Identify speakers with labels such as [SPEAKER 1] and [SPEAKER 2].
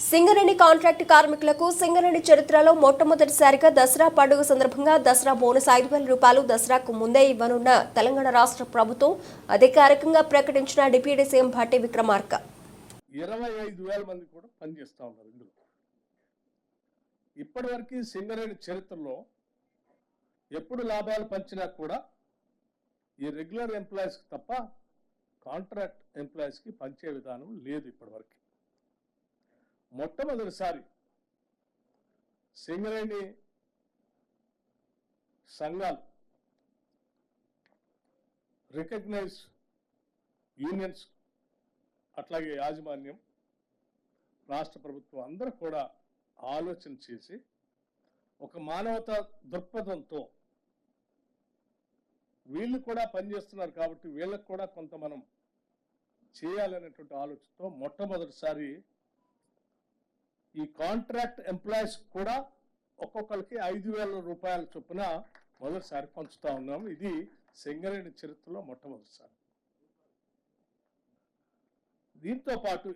[SPEAKER 1] Singareni contract కార్మికులకు సింగరేణి చరిత్రలో మొట్టమొదటిసారిగా దసరా పండుగ సందర్భంగా దసరా బోనస్ ఐదు వేల రూపాయలు దసరాకు ముందే ఇవ్వనున్న తెలంగాణ రాష్ట్ర ప్రభుత్వం అధికారికంగా ప్రకటించిన డిప్యూటీ సీఎం భట్టి విక్రమార్క.
[SPEAKER 2] ఇరవై ఐదు వేల మంది కూడా పనిచేస్తూ ఉన్నారు ఇందులో. ఇప్పటివరకు సింగరేణి చరిత్రలో ఎప్పుడు లాభాలు పంచినా కూడా ఈ రెగ్యులర్ ఎంప్లాయీస్కి తప్ప కాంట్రాక్ట్ ఎంప్లాయీస్కి పంచే విధానం లేదు ఇప్పటివరకు మొట్టమొదటిసారి సింగరేణి సంఘాలు రికగ్నైజ్ యూనియన్స్ అట్లాగే యాజమాన్యం రాష్ట్ర ప్రభుత్వం అందరూ కూడా ఆలోచన చేసి ఒక మానవతా దృక్పథంతో వీళ్ళు కూడా పనిచేస్తున్నారు కాబట్టి వీళ్ళకు కూడా కొంత మనం చేయాలనేటువంటి ఆలోచనతో మొట్టమొదటిసారి ఈ కాంట్రాక్ట్ ఎంప్లాయీస్ కూడా ఒక్కొక్కరికి ఐదు వేల రూపాయల చొప్పున మొదటిసారి పంచుతా ఉన్నాం. ఇది సింగరేణి చరిత్రలో మొట్టమొదటిసారి. దీంతో పాటు